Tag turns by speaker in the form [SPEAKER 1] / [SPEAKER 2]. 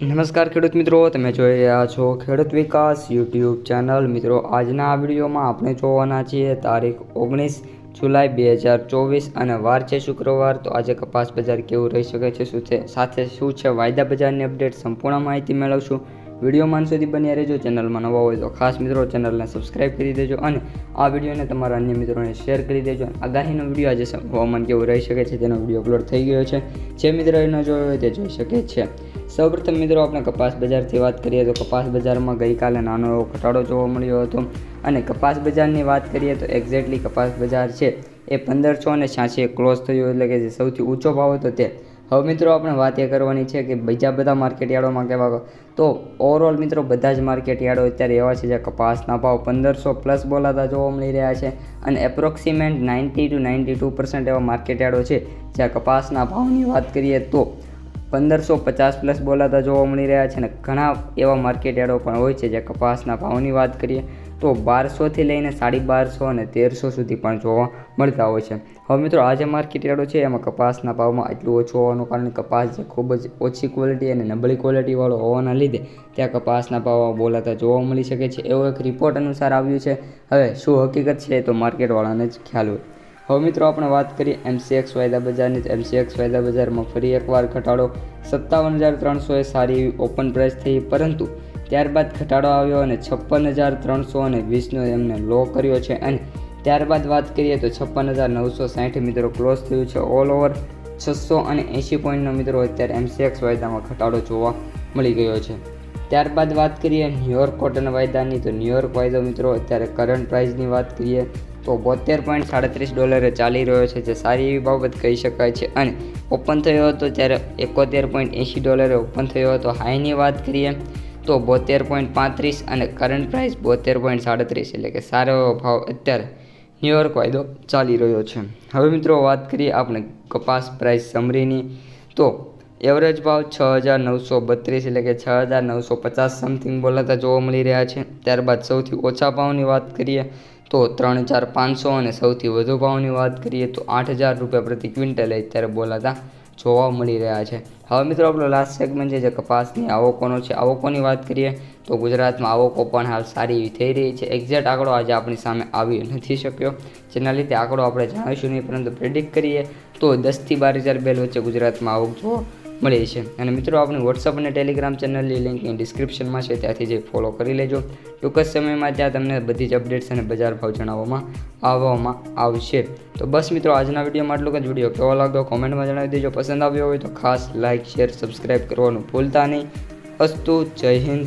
[SPEAKER 1] નમસ્કાર ખેડૂત મિત્રો, તમે જોઈ રહ્યા છો ખેડૂત વિકાસ યુટ્યુબ ચેનલ. મિત્રો, આજના આ વિડીયોમાં આપણે જોવાના છીએ તારીખ ઓગણીસ જુલાઈ બે હજાર ચોવીસ અને વાર છે શુક્રવાર. તો આજે કપાસ બજાર કેવું રહી શકે છે, શું છે, સાથે શું છે, વાયદા બજારની અપડેટ સંપૂર્ણ માહિતી મેળવશું. વિડીયોમાં સુધી બન્યા રહેજો, ચેનલમાં નવા હોય તો ખાસ મિત્રો ચેનલને સબસ્ક્રાઈબ કરી દેજો અને આ વિડીયોને તમારા અન્ય મિત્રોને શેર કરી દેજો. આગાહીનો વીડિયો આજે હવામાન કેવું રહી શકે છે તેનો વીડિયો અપલોડ થઈ ગયો છે. જે મિત્રોએ ન જોયો હોય તે જોઈ શકે છે. સૌપ્રથમ મિત્રો, આપણે કપાસ બજારથી વાત કરીએ તો કપાસ બજારમાં ગઈકાલે નાનો એવો ઘટાડો જોવા મળ્યો હતો. અને કપાસ બજારની વાત કરીએ તો એક્ઝેક્ટલી કપાસ બજાર છે એ પંદરસો અને છ્યાસી ક્લોઝ થયું એટલે કે જે સૌથી ઊંચો ભાવ હતો તે. હવે મિત્રો, આપણે વાત એ કરવાની છે કે બીજા બધા માર્કેટ યાર્ડોમાં કેવા તો ઓવરઓલ મિત્રો, બધા જ માર્કેટ યાર્ડો અત્યારે એવા છે જ્યાં કપાસના ભાવ પંદરસો પ્લસ બોલાતા જોવા મળી રહ્યા છે અને approximate ninety two ninety two percent એવા માર્કેટ યાર્ડો છે જ્યાં કપાસના ભાવની વાત કરીએ તો પંદરસો પચાસ પ્લસ બોલાતા જોવા મળી રહ્યા છે અને ઘણા એવા માર્કેટ એડો પણ હોય છે જે કપાસના ભાવની વાત કરીએ તો બારસોથી લઈને સાડી બારસો અને તેરસો સુધી પણ જોવા મળતા હોય છે. હવે મિત્રો, આ જે માર્કેટ એડો છે, એમાં કપાસના ભાવમાં એટલું ઓછું હોવાનું કારણ કપાસ જે ખૂબ જ ઓછી ક્વોલિટી અને નબળી ક્વોલિટીવાળો હોવાના લીધે ત્યાં કપાસના ભાવ બોલાતા જોવા મળી શકે છે. એવો એક રિપોર્ટ અનુસાર આવ્યું છે. હવે શું હકીકત છે એ તો માર્કેટવાળાને જ ખ્યાલ હોય. હવે મિત્રો આપણે વાત કરીએ એમસીએક્સ વાયદા બજારની. તો એમસીએક્સ વાયદા બજારમાં ફરી એકવાર ઘટાડો સત્તાવન હજાર ત્રણસોએ સારી એવી ઓપન પ્રાઇસ થઈ. પરંતુ ત્યારબાદ ઘટાડો આવ્યો અને છપ્પન હજાર ત્રણસો અને વીસનો એમને લો કર્યો છે. અને ત્યારબાદ વાત કરીએ તો છપ્પન હજાર નવસો સાઠ મિત્રો ક્લોઝ થયું છે. ઓલ ઓવર છસો અને એંશી પોઈન્ટનો મિત્રો અત્યારે એમસીએક્સ વાયદામાં ઘટાડો જોવા મળી ગયો છે. ત્યારબાદ વાત કરીએ ન્યુયોર્ક કોટન વાયદાની, તો ન્યુયોર્ક વાયદો મિત્રો, અત્યારે કરંટ પ્રાઇસની વાત કરીએ, તો બોતેર પોઈન્ટ સાડત્રીસ ડોલરે ચાલી રહ્યો છે, જે સારી એવી બાબત કહી શકાય છે. અને ઓપન થયો હતો ત્યારે એકોતેર પોઈન્ટ એંશી ડોલરે ઓપન થયો હતો. હાઈની વાત કરીએ, તો બોતેર પોઈન્ટ પાંત્રીસ અને કરંટ પ્રાઇસ બોતેર પોઈન્ટ સાડત્રીસ, એટલે કે સારો એવો ભાવ અત્યારે ન્યુયોર્ક વાયદો ચાલી રહ્યો છે. હવે મિત્રો વાત કરીએ આપણે કપાસ પ્રાઇસ સમરીની તો એવરેજ ભાવ છ હજાર નવસો બત્રીસ એટલે કે છ હજાર નવસો પચાસ સમથિંગ બોલાતા જોવા મળી રહ્યા છે. ત્યારબાદ સૌથી ઓછા ભાવની વાત કરીએ તો ત્રણ હજાર પાંચસો અને સૌથી વધુ ભાવની વાત કરીએ તો આઠ હજાર રૂપિયા પ્રતિ ક્વિન્ટલ અત્યારે બોલાતા જોવા મળી રહ્યા છે. હવે મિત્રો આપણો લાસ્ટ સેગમેન્ટ છે જે કપાસની આવકોનો છે. આવકોની વાત કરીએ તો ગુજરાતમાં આવકો પણ હાલ સારી એવી થઈ રહી છે. એક્ઝેક્ટ આંકડો આજે આપણી સામે આવી નથી શક્યો. જેના લીધે આંકડો આપણે જાણીશું નહીં, પરંતુ પ્રેડિક્ટ કરીએ તો દસથી બાર હજાર બેલ વચ્ચે ગુજરાતમાં આવક જોવા મળી છે. અને મિત્રો, આપણી વોટ્સઅપ અને ટેલિગ્રામ ચેનલની લિંક ડિસ્ક્રિપ્શનમાં છે. ત્યાંથી જે ફોલો કરી લેજો. ટૂંક જ સમયમાં ત્યાં તમને બધી જ અપડેટ્સ અને બજાર ભાવ જણાવવામાં આવવામાં આવશે. તો બસ મિત્રો, આજના વિડીયોમાં આટલું જ. વીડિયો કેવો લાગ્યો? કોમેન્ટમાં જણાવી દેજો. પસંદ આવ્યો હોય તો ખાસ લાઇક શેર સબસ્ક્રાઈબ કરવાનું ભૂલતા નહીં. અસ્તુ, જય હિન્દ